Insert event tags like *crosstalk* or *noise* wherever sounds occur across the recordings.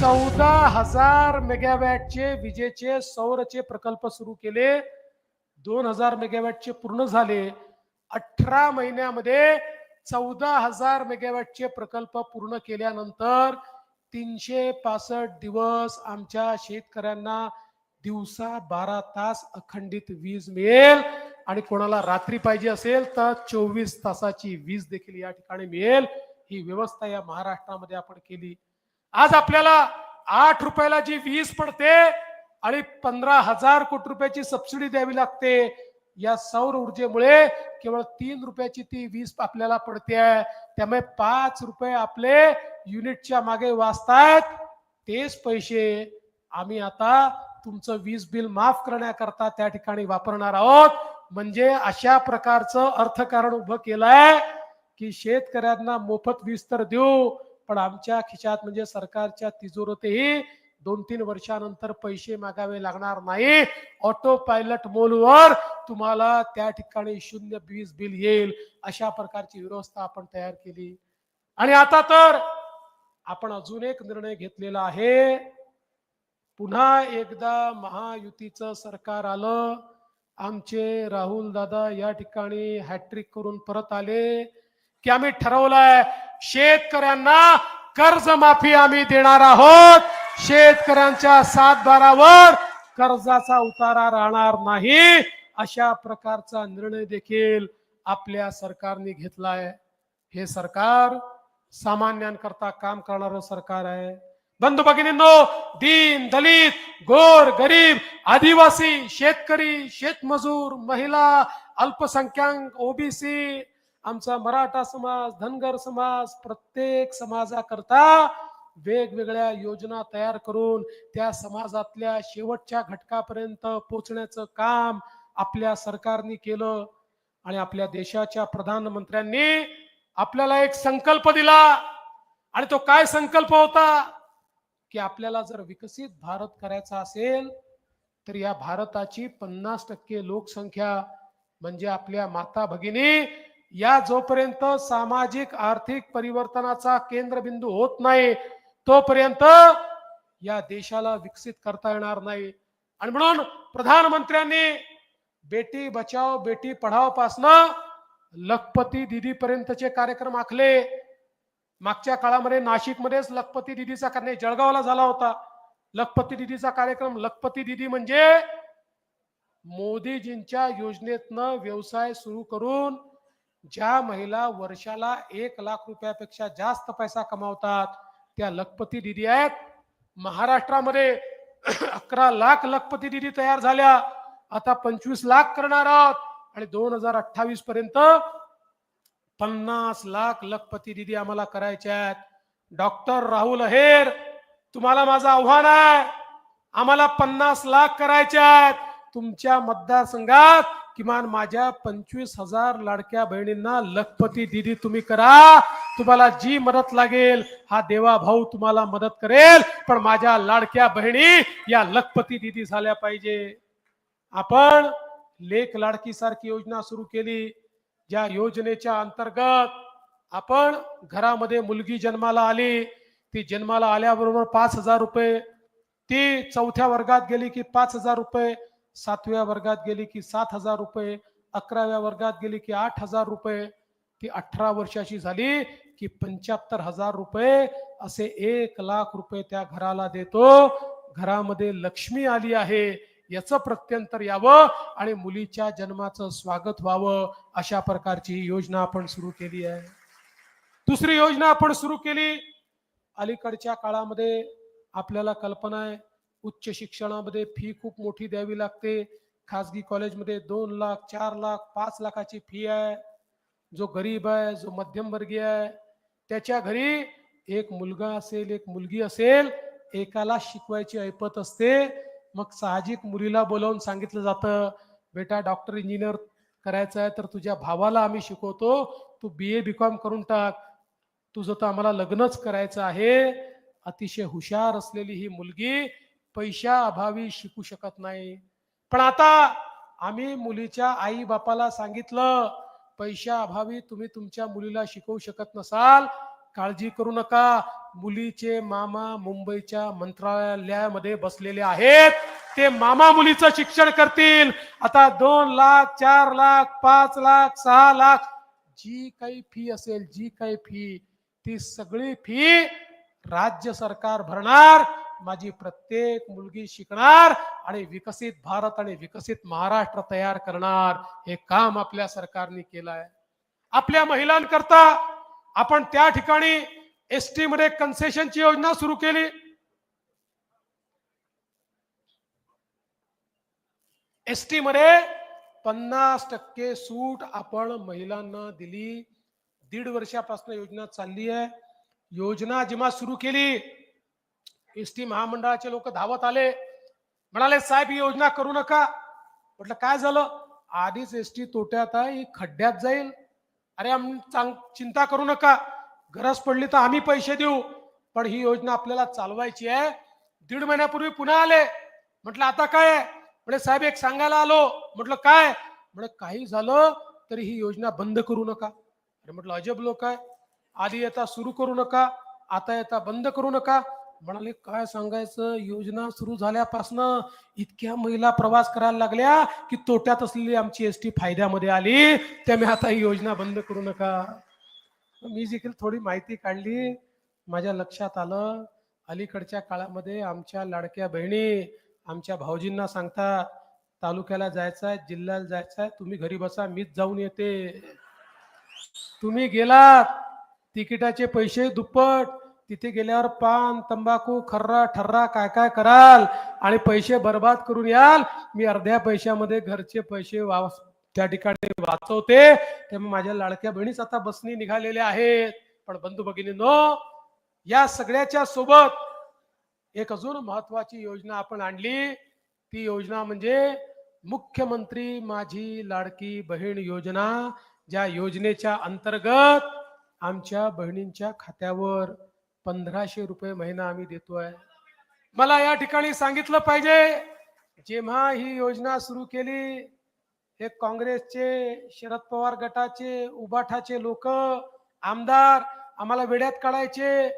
चौदा हजार मेगावॅटचे विजेचे सौरचे प्रकल्प सुरू केले. दोन हजार मेगावॅटचे पूर्ण झाले. अठरा महिन्यामध्ये चौदा हजार मेगावॅटचे प्रकल्प पूर्ण केल्यानंतर तीनशे पासष्ट दिवस आमच्या शेतकऱ्यांना दिवसा बारा तास अखंडित वीज मिळेल. आणि कोणाला रात्री पाहिजे असेल तर चोवीस तासाची वीज देखील या ठिकाणी मिळेल. ही व्यवस्था या महाराष्ट्रामध्ये आपण केली. आज आपल्याला आठ रुपयाला जी वीज पडते आणि पंधरा हजार कोटी रुपयाची सबसिडी द्यावी लागते या सौर ऊर्जेमुळे केवळ तीन रुपयाची ती वीज आपल्याला पडते आहे. त्यामुळे पाच रुपये आपले युनिटच्या मागे वाचतायत. तेच पैसे आम्ही आता तुमचं वीज बिल माफ करण्याकरता त्या ठिकाणी वापरणार आहोत. म्हणजे अशा प्रकारचं अर्थकारण उभं केलंय की शेतकऱ्यांना मोफत वीज तर देऊ पण आमच्या खिशात म्हणजे सरकारच्या तिजोरीतही दोन तीन वर्षानंतर पैसे मागावे लागणार नाही. ऑटो पायलट मोलवर तुम्हाला त्या ठिकाणी शून्य वीज बिल येईल अशा प्रकारची व्यवस्था आपण तयार केली. आणि आता तर आपण अजून एक निर्णय घेतलेला आहे. पुन्हा एकदा महायुतीचं सरकार आलं. आमचे राहुल दादा या ठिकाणी हॅट्रिक करून परत आले. की आम्ही ठरवलंय शेतकऱ्यांना कर्जमाफी आम्ही देणार आहोत. शेतकऱ्यांच्या सातबारावर कर्जाचा उतारा राहणार नाही. अशा प्रकारचा निर्णय देखील आपल्या सरकारने घेतलाय. हे सरकार सामान्यांकरता काम करणार सरकार आहे. बंधू भगिनींनो दीन दलित गोर गरीब आदिवासी शेतकरी शेतमजूर महिला अल्पसंख्याक ओबीसी आमचा मराठा समाज धनगर समाज प्रत्येक समाजाकरता वेगवेगळ्या योजना तयार करून त्या समाजातल्या शेवटच्या घटकापर्यंत पोहोचण्याचं काम आपल्या सरकारने केलं आणि आपल्या देशाच्या प्रधानमंत्र्यांनी आपल्याला एक संकल्प दिला. आणि तो काय संकल्प होता? की आपल्याला जर विकसित भारत करायचा असेल तर या भारताची पन्नास टक्के लोकसंख्या म्हणजे आपल्या माता भगिनी या जोपर्यंत सामाजिक आर्थिक परिवर्तनाचा केंद्रबिंदू होत नाही तोपर्यंत या देशाला विकसित करता येणार नाही. आणि म्हणून प्रधानमंत्र्यांनी बेटी बचाव बेटी पढाव पासनं लखपती दिदी पर्यंतचे कार्यक्रम आखले. मागच्या काळामध्ये नाशिकमध्येच लखपती दिदीचा नाही जळगावला झाला होता. लखपती दिदीचा कार्यक्रम लखपती दिदी म्हणजे मोदीजींच्या योजनेतनं व्यवसाय सुरू करून ज्या महिला वर्षाला एक लाख रुपयापेक्षा जास्त पैसा कमावतात त्या लखपती दिदी आहेत. महाराष्ट्रामध्ये *clears throat* अकरा लाख लखपती दिदी तयार झाल्या. आता पंचवीस लाख करणार आहोत. आणि दोन हजार अठ्ठावीस पर्यंत पन्नास लाख लखपती दिदी आम्हाला करायच्या आहेत. डॉक्टर राहुल अहेर तुम्हाला माझं आव्हान आहे. आम्हाला पन्नास लाख करायच्या आहेत. तुमच्या मतदारसंघात किमान माझ्या पंचवीस हजार लाडक्या बहिणींना लखपती दिदी तुम्ही करा. तुम्हाला जी मदत लागेल हा देवा भाऊ तुम्हाला मदत करेल. पण माझ्या लाडक्या बहिणी या लखपती दिदी झाल्या पाहिजे. आपण लेख लाडकी सारखी योजना सुरू केली. ज्या योजनेच्या अंतर्गत आपण घरामध्ये मुलगी जन्माला आली. ती जन्माला आल्याबरोबर पाच हजार रुपये ती चौथ्या वर्गात गेली की पाच हजार रुपये. सातव्या वर्गात गेली की सात हजार रुपये अकराव्या वर्गात गेली की आठ हजार रुपये. ती अठरा वर्षाची झाली की पंच्याहत्तर हजार रुपये असे एक लाख रुपये त्या घराला देतो. घरामध्ये लक्ष्मी आली आहे. याचं प्रत्यंतर यावं आणि मुलीच्या जन्माचं स्वागत व्हावं अशा प्रकारची ही योजना आपण सुरू केली आहे. दुसरी योजना आपण सुरू केली. अलीकडच्या काळामध्ये आपल्याला कल्पना आहे उच्च शिक्षणामध्ये फी खूप मोठी द्यावी लागते. खाजगी कॉलेजमध्ये दोन लाख चार लाख पाच लाखाची फी आहे. जो गरीब आहे जो मध्यमवर्गीय आहे त्याच्या घरी एक मुलगा असेल एक मुलगी असेल एकाला शिकवायची ऐपत असते. मग साहजिक मुलीला बोलावून सांगितलं जातं बेटा डॉक्टर इंजिनियर करायचं आहे तर तुझ्या भावाला आम्ही शिकवतो. तू बी ए बी कॉम करून टाक. तुझं तर आम्हाला लग्नच करायचं आहे. अतिशय हुशार असलेली ही मुलगी पैशा अभावी शिकू शकत नाही. पण आता आम्ही मुलीच्या आई बापाला सांगितलं पैशा अभावी तुम्ही तुमच्या मुलीला शिकवू शकत नसाल. काळजी करू नका. मुलीचे मामा मुंबईच्या मंत्रालयामध्ये बसलेले आहेत. ते मामा मुलीचं शिक्षण करतील. आता दोन लाख चार लाख पाच लाख सहा लाख जी काही फी असेल जी काही फी ती सगळी फी राज्य सरकार भरणार. माझी प्रत्येक मुलगी शिकणार आणि विकसित भारत आणि विकसित महाराष्ट्र तयार करणार. हे काम आपल्या सरकारने केलं आहे आपल्या महिलांकरता आपण त्या ठिकाणी एस टी मध्ये कन्सेशनची योजना सुरू केली. एस टी मध्ये पन्नास टक्के सूट आपण महिलांना दिली. दीड वर्षापासून योजना चालली आहे. योजना जेव्हा सुरू केली एस टी महामंडळाचे लोक धावत आले. म्हणाले साहेब ही योजना करू नका. म्हटलं काय झालं? आधीच एस टी तोट्यात आहे ही खड्ड्यात जाईल. अरे आम चांग चिंता करू नका. गरज पडली तर आम्ही पैसे देऊ. पण ही योजना आपल्याला चालवायची आहे. दीड महिन्यापूर्वी पुन्हा आले. म्हटलं आता काय आहे? म्हणजे साहेब एक सांगायला आलो. म्हटलं काय? म्हणजे काही झालं तरी ही योजना बंद करू नका. अरे म्हटलं अजब लोक आहे. आधी येता सुरू करू नका. आता येता बंद करू नका. म्हणाले काय सांगायचं? योजना सुरू झाल्यापासनं इतक्या महिला प्रवास करायला लागल्या की तोट्यात असलेली आमची एस टी फायद्यामध्ये आली. त्यामुळे आता ही योजना बंद करू नका. मी देखील थोडी माहिती काढली. माझ्या लक्षात आलं. अलीकडच्या काळामध्ये आमच्या लाडक्या बहिणी आमच्या भाऊजींना सांगता तालुक्याला जायचं आहे जिल्ह्याला जायचं आहे तुम्ही घरी बसा मीच जाऊन येते. तुम्ही गेलात. तिकिटाचे पैसे दुप्पट. तिथे गेल्यावर पान तंबाखू खर्रा ठर्रा काय काय कराल? आणि पैसे बर्बाद करून याल. मी अर्ध्या पैशामध्ये घरचे पैसे त्या ठिकाणी वाचवते. त्यामुळे माझ्या लाडक्या बहिणीच आता बसनी निघालेल्या आहेत. पण बंधू भगिनीनो या सगळ्याच्या सोबत एक अजून महत्वाची योजना आपण आणली. ती योजना म्हणजे मुख्यमंत्री माझी लाडकी बहीण योजना ज्या योजनेच्या अंतर्गत आमच्या बहिणींच्या खात्यावर पंधराशे रुपये महिना आम्ही देतोय. मला या ठिकाणी सांगितलं पाहिजे जेव्हा ही योजना सुरू केली हे काँग्रेसचे शरद पवार गटाचे उबाठाचे लोक आमदार आम्हाला वेड्यात काढायचे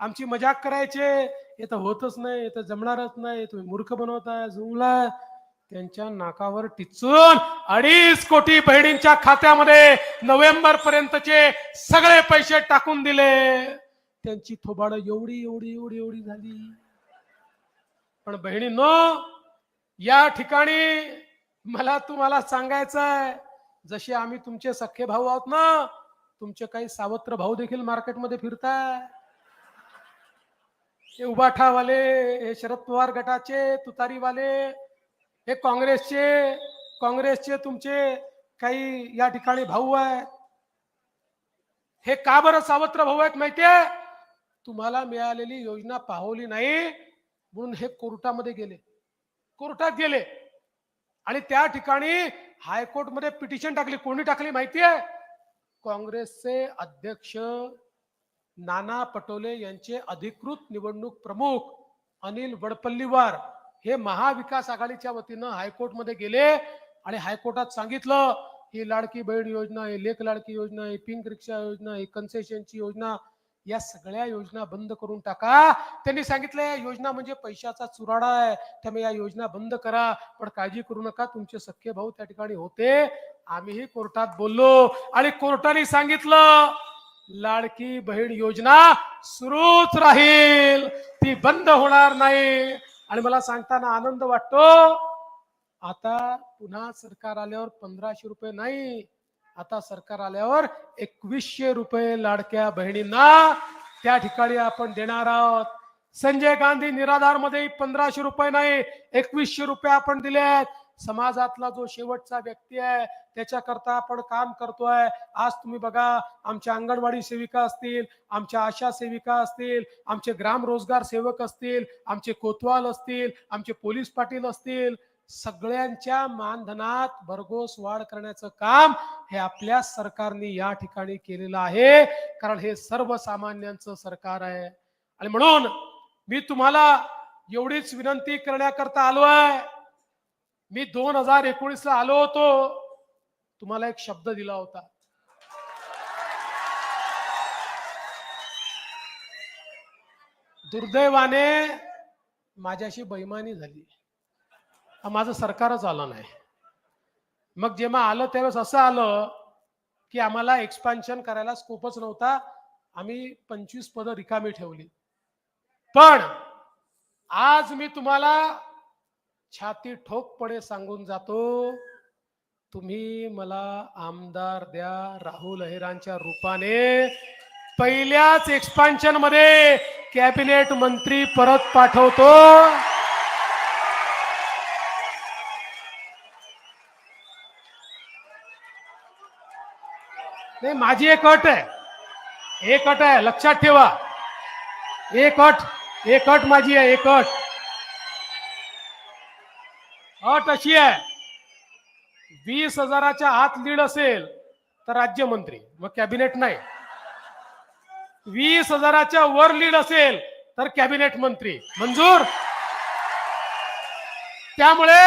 आमची मजाक करायचे हे तर होतच नाही हे तर जमणारच नाही तुम्ही मूर्ख बनवताय जुमला त्यांच्या नाकावर टिचून अडीच कोटी बहिणींच्या खात्यामध्ये नोव्हेंबर पर्यंतचे सगळे पैसे टाकून दिले. त्यांची थोबाड एवढी एवढी एवढी एवढी झाली. पण बहिणी नो या ठिकाणी मला तुम्हाला सांगायचं आहे जसे आम्ही तुमचे सख्खे भाऊ आहोत ना तुमचे काही सावत्र भाऊ देखील मार्केटमध्ये फिरताय. हे उबाठावाले हे शरद पवार गटाचे तुतारीवाले हे काँग्रेसचे काँग्रेसचे तुमचे काही या ठिकाणी भाऊ आहेत. हे का बरं सावत्र भाऊ आहेत माहितीये? तुम्हाला मिळालेली योजना पाहवली नाही म्हणून हे कोर्टामध्ये गेले. कोर्टात गेले. आणि त्या ठिकाणी हायकोर्टमध्ये पिटिशन टाकली. कोणी टाकली माहिती आहे काँग्रेसचे अध्यक्ष नाना पटोले यांचे अधिकृत निवडणूक प्रमुख अनिल वडपल्लीवार हे महाविकास आघाडीच्या वतीनं हायकोर्टमध्ये गेले आणि हायकोर्टात सांगितलं ही लाडकी बहीण योजना आहे लेख लाडकी योजना आहे पिंक रिक्षा योजना आहे कन्सेशनची योजना या सगळ्या योजना बंद करून टाका. त्यांनी सांगितलं या योजना म्हणजे पैशाचा चुराडा आहे. त्यामुळे या योजना बंद करा. पण काळजी करू नका. तुमचे सख्खे भाऊ त्या ठिकाणी होते. आम्हीही कोर्टात बोललो आणि कोर्टाने सांगितलं लाडकी बहीण योजना सुरूच राहील. ती बंद होणार नाही. आणि मला सांगताना आनंद वाटतो. आता पुन्हा सरकार आल्यावर पंधराशे रुपये नाही. आता सरकार आल्यावर एकवीसशे रुपये लाडक्या बहिणींना त्या ठिकाणी आपण देणार आहोत. संजय गांधी निराधारमध्ये पंधराशे रुपये नाही एकवीसशे रुपये आपण दिले आहेत समाजातला जो शेवटचा व्यक्ती आहे त्याच्याकरता आपण काम करतोय. आज तुम्ही बघा आमच्या अंगणवाडी सेविका असतील आमच्या आशा सेविका असतील आमचे ग्राम रोजगार सेवक असतील आमचे कोतवाल असतील आमचे पोलीस पाटील असतील. सगळ्यांच्या मानधनात भरघोस वाढ करण्याचं काम हे आपल्या सरकारने या ठिकाणी केलेलं आहे. कारण हे सर्वसामान्यांचं सरकार आहे. आणि म्हणून मी तुम्हाला एवढीच विनंती करण्याकरता आलो आहे. मी दोन हजार एकोणीस ला आलो होतो. तुम्हाला एक शब्द दिला होता. दुर्दैवाने माझ्याशी बैमानी झाली. माझं सरकारच आलं नाही. मग जेव्हा आलं त्यावेळेस असं आलं की आम्हाला एक्सपान्शन करायला स्कोपच नव्हता. आम्ही पंचवीस पदं रिकामी ठेवली. पण आज मी तुम्हाला छाती ठोकपणे सांगून जातो. तुम्ही मला आमदार द्या राहुल अहिरांच्या रूपाने. पहिल्याच एक्सपान्शनमध्ये कॅबिनेट मंत्री परत पाठवतो. नाही माझी एक अट आहे. एक अट आहे लक्षात ठेवा. एक अट एक अट माझी आहे एक अट. अट अशी आहे. वीस हजाराच्या आत लीड असेल तर राज्यमंत्री मग कॅबिनेट नाही. वीस हजाराच्या वर लीड असेल तर कॅबिनेट मंत्री. मंजूर? त्यामुळे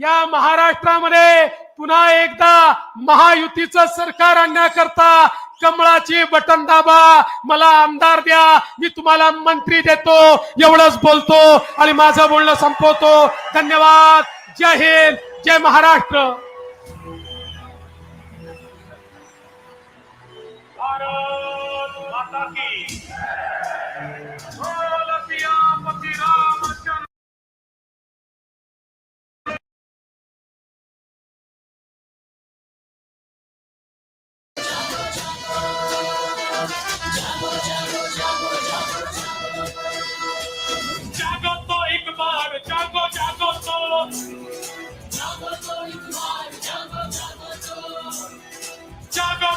या महाराष्ट्रामध्ये पुन्हा एकदा महायुतीचं सरकार आणण्याकरता कमळाची बटन दाबा. मला आमदार द्या. मी तुम्हाला मंत्री देतो. एवढंच बोलतो आणि माझं बोलणं संपवतो. धन्यवाद. जय हिंद. जय महाराष्ट्र. भारत माता की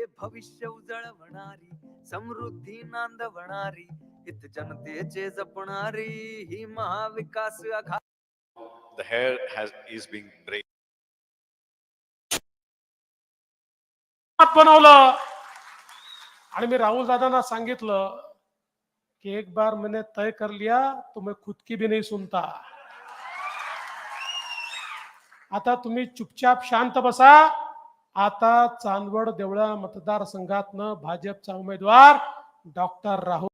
हे भविष्य उजळवणारी समृद्धी नांदवणारी हित जनतेचे जपणारी ही महाविकास आघाडी the hair has is being braided. बनवलं आणि मी राहुल दादांना सांगितलं की एक बार मैंने तय कर लिया तो मैं खुद की भी नहीं सुनता आता तुम्ही चुपचाप शांत बसा आता चांदवड देवळा मतदारसंघातनं भाजपचा उमेदवार डॉक्टर राहुल